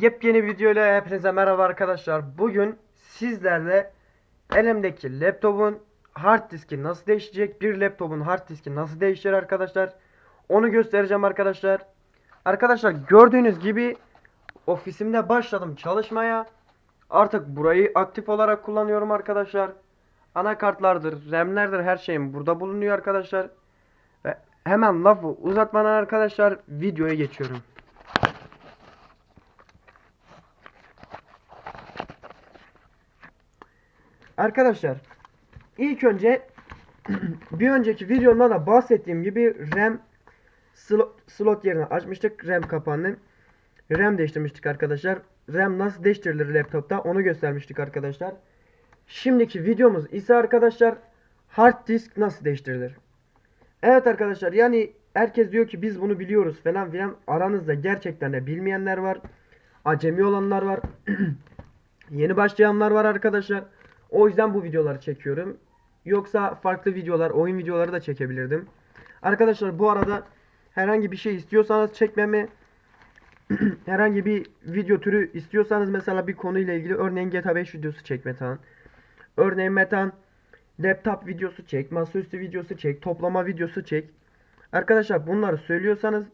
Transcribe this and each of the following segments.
Yepyeni videoyla hepinize merhaba arkadaşlar. Bugün sizlerle elimdeki laptopun hard diski nasıl değişecek, bir laptopun hard diski nasıl değişir arkadaşlar. Onu göstereceğim arkadaşlar. Arkadaşlar gördüğünüz gibi ofisimde başladım çalışmaya. Artık burayı aktif olarak kullanıyorum arkadaşlar. Anakartlardır, RAM'lerdir her şeyim burada bulunuyor arkadaşlar. Ve hemen lafı uzatmadan arkadaşlar videoya geçiyorum. Arkadaşlar ilk önce bir önceki videomda da bahsettiğim gibi RAM slot, yerini açmıştık. RAM kapağını. RAM değiştirmiştik arkadaşlar. RAM nasıl değiştirilir laptopta onu göstermiştik arkadaşlar. Şimdiki videomuz ise arkadaşlar hard disk nasıl değiştirilir? Evet arkadaşlar yani herkes diyor ki biz bunu biliyoruz falan filan. Aranızda gerçekten de bilmeyenler var. Acemi olanlar var. Yeni başlayanlar var arkadaşlar. O yüzden bu videoları çekiyorum. Yoksa farklı videolar, oyun videoları da çekebilirdim. Arkadaşlar bu arada herhangi bir şey istiyorsanız çekmemi herhangi bir video türü istiyorsanız mesela bir konuyla ilgili örneğin GTA 5 videosu çek Metan. Örneğin Metan laptop videosu çek, masaüstü videosu çek, toplama videosu çek. Arkadaşlar bunları söylüyorsanız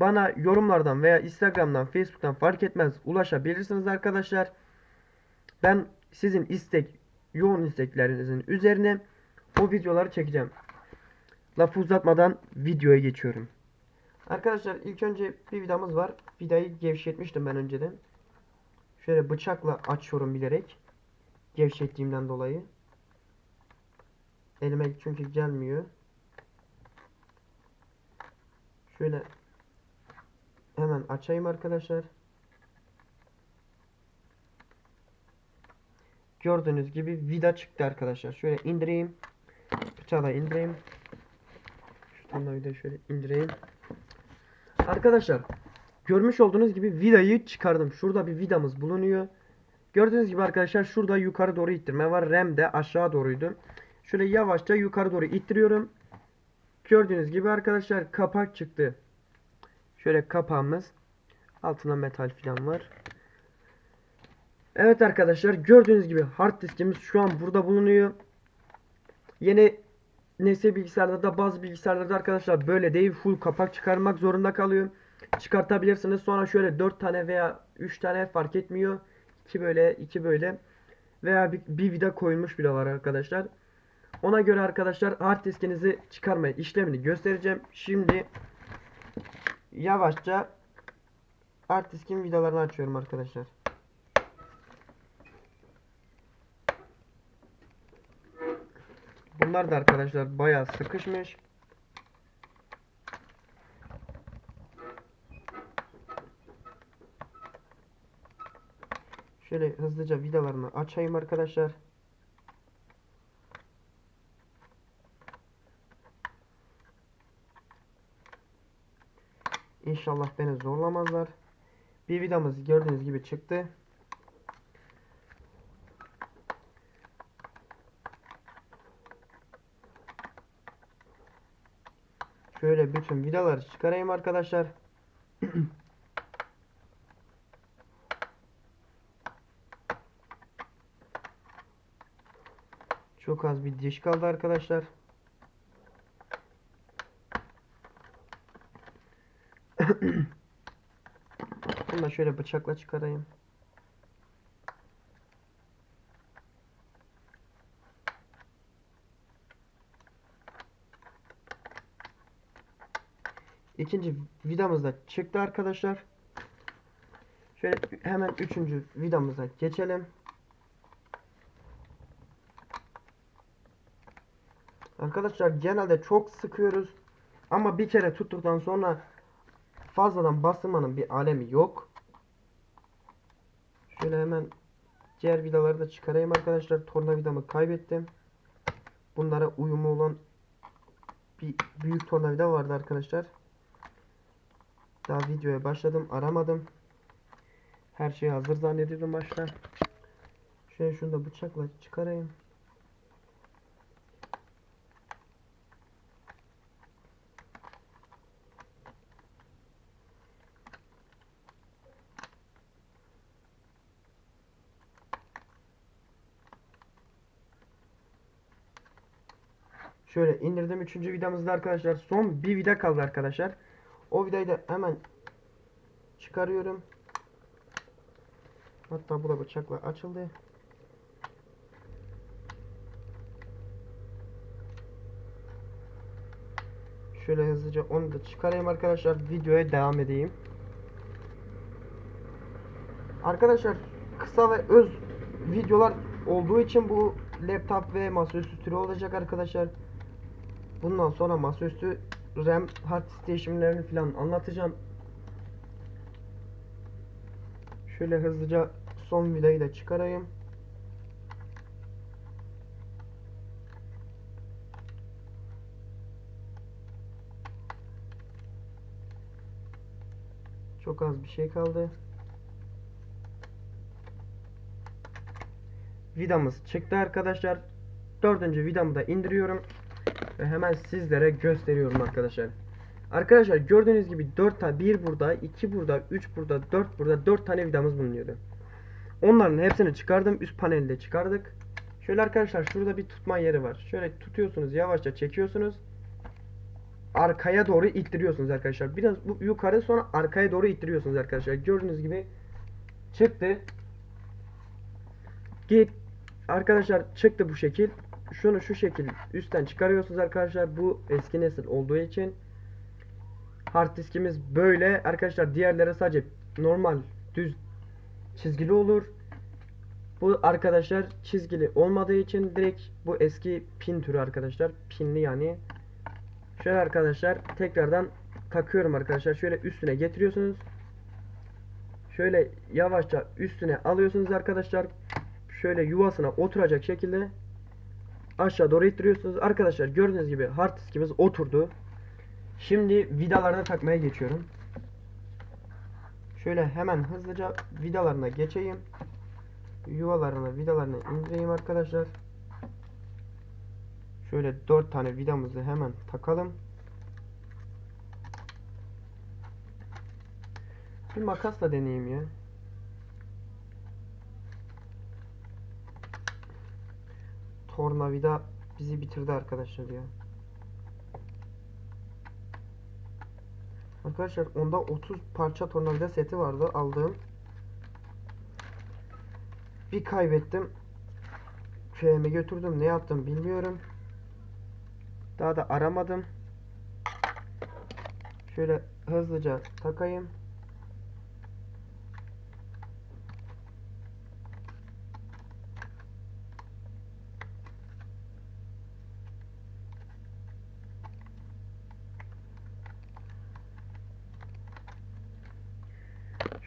bana yorumlardan veya Instagram'dan, Facebook'tan fark etmez ulaşabilirsiniz arkadaşlar. Ben sizin istek, yoğun isteklerinizin üzerine o videoları çekeceğim. Lafı uzatmadan videoya geçiyorum. Arkadaşlar ilk önce bir vidamız var. Vidayı gevşetmiştim ben önceden. Şöyle bıçakla açıyorum bilerek. Gevşettiğimden dolayı. Elime çünkü gelmiyor. Şöyle hemen açayım arkadaşlar. Gördüğünüz gibi vida çıktı arkadaşlar. Şöyle indireyim. Bıçağı da indireyim. Şuradan da vida şöyle indireyim. Arkadaşlar görmüş olduğunuz gibi vidayı çıkardım. Şurada bir vidamız bulunuyor. Gördüğünüz gibi arkadaşlar şurada yukarı doğru ittirme var. RAM de aşağı doğruydu. Şöyle yavaşça yukarı doğru ittiriyorum. Gördüğünüz gibi arkadaşlar kapak çıktı. Şöyle kapağımız. Altında metal falan var. Evet arkadaşlar gördüğünüz gibi hard diskimiz şu an burada bulunuyor. Yeni nesil bilgisayarlarda da bazı bilgisayarlarda arkadaşlar böyle değil full kapak çıkarmak zorunda kalıyor. Çıkartabilirsiniz. Sonra şöyle 4 tane veya 3 tane fark etmiyor. 2 böyle 2 böyle veya bir, bir vida koyulmuş bile var arkadaşlar. Ona göre arkadaşlar hard diskinizi çıkarma işlemini göstereceğim. Şimdi yavaşça hard diskin vidalarını açıyorum arkadaşlar. Bunlar da arkadaşlar bayağı sıkışmış. Şöyle hızlıca vidalarını açayım arkadaşlar. İnşallah beni zorlamazlar. Bir vidamız gördüğünüz gibi çıktı. Şöyle bütün vidaları çıkarayım arkadaşlar. Çok az bir diş kaldı arkadaşlar. Bunu da şöyle bıçakla çıkarayım. İkinci vidamız da çıktı arkadaşlar. Şöyle hemen üçüncü vidamıza geçelim. Arkadaşlar genelde çok sıkıyoruz. Ama bir kere tuttuktan sonra fazladan bastırmanın bir alemi yok. Şöyle hemen diğer vidaları da çıkarayım arkadaşlar. Tornavidamı kaybettim. Bunlara uyumlu olan bir büyük tornavida vardı arkadaşlar. Daha videoya başladım. Aramadım. Her şey hazır zannediyordum başta. Şöyle şunu da bıçakla çıkarayım. Şöyle indirdim. Üçüncü vidamızda arkadaşlar. Son bir vida kaldı arkadaşlar. O vidayı da hemen çıkarıyorum. Hatta bu da bıçakla açıldı. Şöyle hızlıca onu da çıkarayım arkadaşlar. Videoya devam edeyim. Arkadaşlar kısa ve öz videolar olduğu için bu laptop ve masaüstü türü olacak arkadaşlar. Bundan sonra masaüstü RAM hard değişimlerini falan anlatacağım. Şöyle hızlıca son vidayı da çıkarayım. Çok az bir şey kaldı. Vidamız çıktı arkadaşlar. Dördüncü vidamı da indiriyorum. Ve hemen sizlere gösteriyorum arkadaşlar. Arkadaşlar gördüğünüz gibi 4 tane 1 burada, 2 burada, 3 burada, 4 burada, 4 tane vidamız bulunuyordu. Onların hepsini çıkardım. Üst panelde çıkardık. Şöyle arkadaşlar şurada bir tutma yeri var. Şöyle tutuyorsunuz, yavaşça çekiyorsunuz. Arkaya doğru ittiriyorsunuz arkadaşlar. Biraz bu yukarı sonra arkaya doğru ittiriyorsunuz arkadaşlar. Gördüğünüz gibi çıktı. Git. Arkadaşlar çıktı bu şekil. Şunu şu şekil üstten çıkarıyorsunuz arkadaşlar. Bu eski nesil olduğu için. Hard diskimiz böyle. Arkadaşlar diğerleri sadece normal düz çizgili olur. Bu arkadaşlar çizgili olmadığı için direkt bu eski pin türü arkadaşlar. Pinli yani. Şöyle arkadaşlar tekrardan takıyorum arkadaşlar. Şöyle üstüne getiriyorsunuz. Şöyle yavaşça üstüne alıyorsunuz arkadaşlar. Şöyle yuvasına oturacak şekilde aşağı doğru ittiriyorsunuz. Arkadaşlar gördüğünüz gibi hard diskimiz oturdu. Şimdi vidalarını takmaya geçiyorum. Şöyle hemen hızlıca vidalarına geçeyim. Yuvalarına vidalarını indireyim arkadaşlar. Şöyle 4 tane vidamızı hemen takalım. Bir makasla deneyeyim ya. Tornavida bizi bitirdi arkadaşlar ya. Arkadaşlar onda 30 parça tornavida seti vardı aldığım. Bir kaybettim. Köyeme götürdüm. Ne yaptım bilmiyorum. Daha da aramadım. Şöyle hızlıca takayım.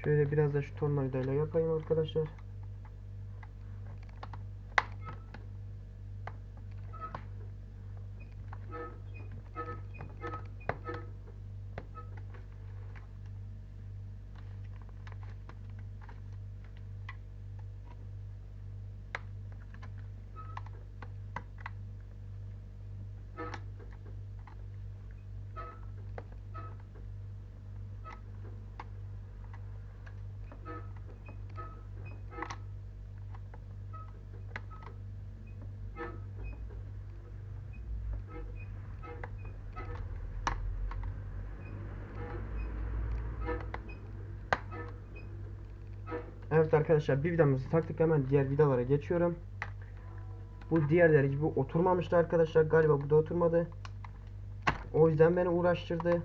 Şöyle biraz da şu tornavidayla yapayım arkadaşlar. Evet arkadaşlar bir vidamızı taktık hemen diğer vidalara geçiyorum. Bu diğerleri gibi oturmamıştı arkadaşlar. Galiba bu da oturmadı. O yüzden beni uğraştırdı.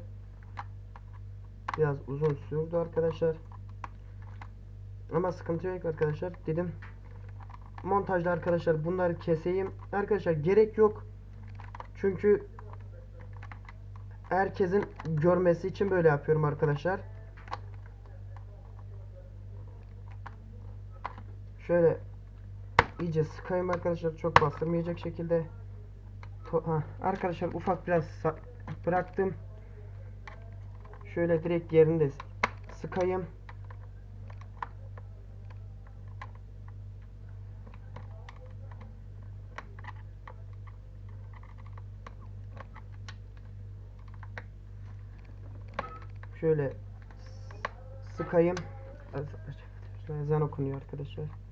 Biraz uzun sürdü arkadaşlar. Ama sıkıntı yok arkadaşlar. Dedim montajda arkadaşlar bunları keseyim. Arkadaşlar gerek yok. Çünkü herkesin görmesi için böyle yapıyorum arkadaşlar. Şöyle iyice sıkayım arkadaşlar çok bastırmayacak şekilde. Ha, arkadaşlar ufak biraz bıraktım. Şöyle direkt yerinde sıkayım. Şöyle sıkayım. Ezan okunuyor arkadaşlar.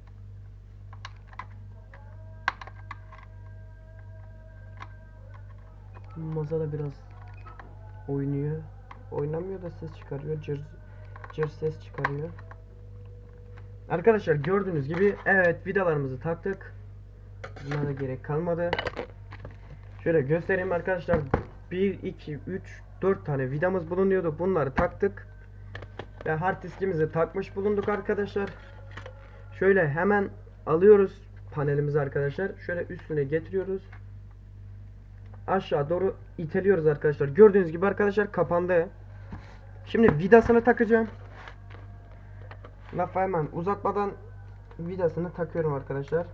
Masa da biraz oynuyor. Oynamıyor da ses çıkarıyor. Cır, cır ses çıkarıyor. Arkadaşlar gördüğünüz gibi evet vidalarımızı taktık. Buna da gerek kalmadı. Şöyle göstereyim arkadaşlar. 1, 2, 3, 4 tane vidamız bulunuyordu. Bunları taktık. Ve hard diskimizi takmış bulunduk arkadaşlar. Şöyle hemen alıyoruz panelimizi arkadaşlar. Şöyle üstüne getiriyoruz. Aşağı doğru iteliyoruz arkadaşlar. Gördüğünüz gibi arkadaşlar kapandı. Şimdi vidasını takacağım. Lafı hemen uzatmadan vidasını takıyorum arkadaşlar.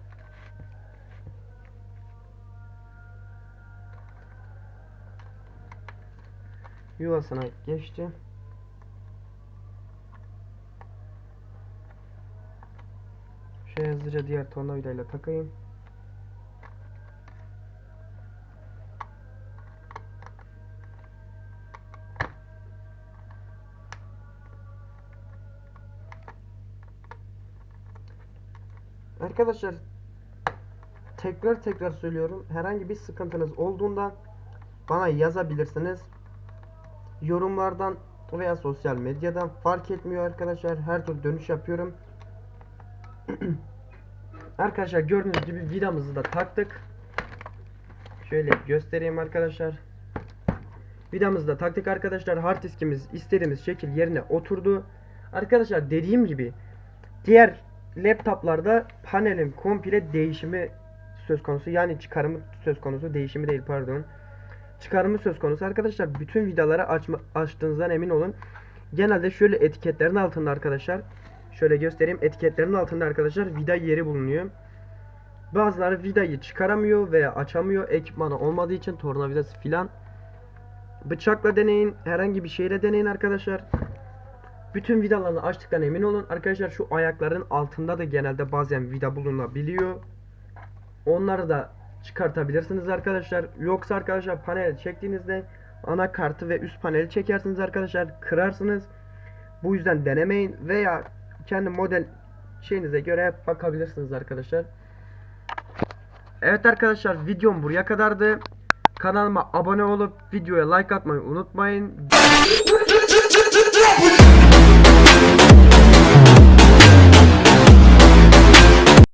Yuvasına geçti. Şöyle hızlıca diğer tornavidayla takayım. Arkadaşlar tekrar tekrar söylüyorum. Herhangi bir sıkıntınız olduğunda bana yazabilirsiniz. Yorumlardan veya sosyal medyadan fark etmiyor arkadaşlar. Her türlü dönüş yapıyorum. arkadaşlar gördüğünüz gibi vidamızı da taktık. Şöyle göstereyim arkadaşlar. Vidamızı da taktık arkadaşlar. Hard diskimiz istediğimiz şekil yerine oturdu. Arkadaşlar dediğim gibi diğer laptoplarda panelin komple değişimi söz konusu. Yani çıkarımı söz konusu. Değişimi değil pardon. Çıkarımı söz konusu. Arkadaşlar bütün vidaları açma, açtığınızdan emin olun. Genelde şöyle etiketlerin altında arkadaşlar. Şöyle göstereyim. Etiketlerin altında arkadaşlar vida yeri bulunuyor. Bazıları vidayı çıkaramıyor veya açamıyor. Ekipmanı olmadığı için tornavidası filan. Bıçakla deneyin. Herhangi bir şeyle deneyin arkadaşlar. Bütün vidalarını açtıktan emin olun. Arkadaşlar şu ayakların altında da genelde bazen vida bulunabiliyor. Onları da çıkartabilirsiniz arkadaşlar. Yoksa arkadaşlar panel çektiğinizde anakartı ve üst paneli çekersiniz arkadaşlar. Kırarsınız. Bu yüzden denemeyin veya kendi model şeyinize göre bakabilirsiniz arkadaşlar. Evet arkadaşlar videom buraya kadardı. Kanalıma abone olup videoya like atmayı unutmayın.